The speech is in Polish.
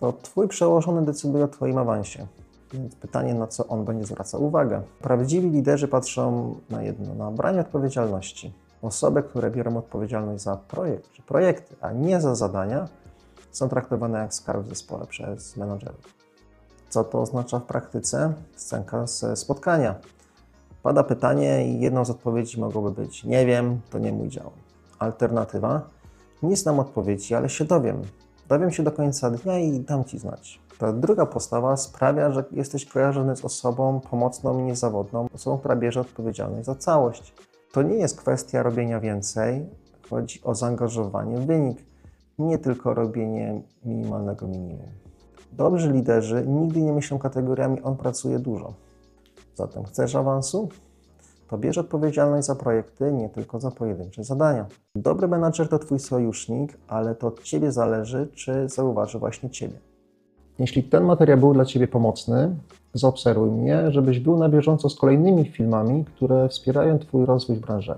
To Twój przełożony decyduje o Twoim awansie. Więc pytanie, na co on będzie zwracał uwagę. Prawdziwi liderzy patrzą na jedno, na branie odpowiedzialności. Osoby, które biorą odpowiedzialność za projekt czy projekty, a nie za zadania, są traktowane jak skarb w zespole przez menadżerów. Co to oznacza w praktyce? Scenka ze spotkania. Pada pytanie i jedną z odpowiedzi mogłoby być: Nie wiem, to nie mój dział. Alternatywa: Nie znam odpowiedzi, ale się dowiem. Dowiem się do końca dnia i dam ci znać. Ta druga postawa sprawia, że jesteś kojarzony z osobą pomocną i niezawodną, osobą, która bierze odpowiedzialność za całość. To nie jest kwestia robienia więcej, chodzi o zaangażowanie w wynik, nie tylko robienie minimalnego minimum. Dobrzy liderzy nigdy nie myślą kategoriami on pracuje dużo. Zatem chcesz awansu? To bierz odpowiedzialność za projekty, nie tylko za pojedyncze zadania. Dobry menadżer to Twój sojusznik, ale to od Ciebie zależy, czy zauważy właśnie Ciebie. Jeśli ten materiał był dla Ciebie pomocny, zaobserwuj mnie, żebyś był na bieżąco z kolejnymi filmami, które wspierają Twój rozwój w branży.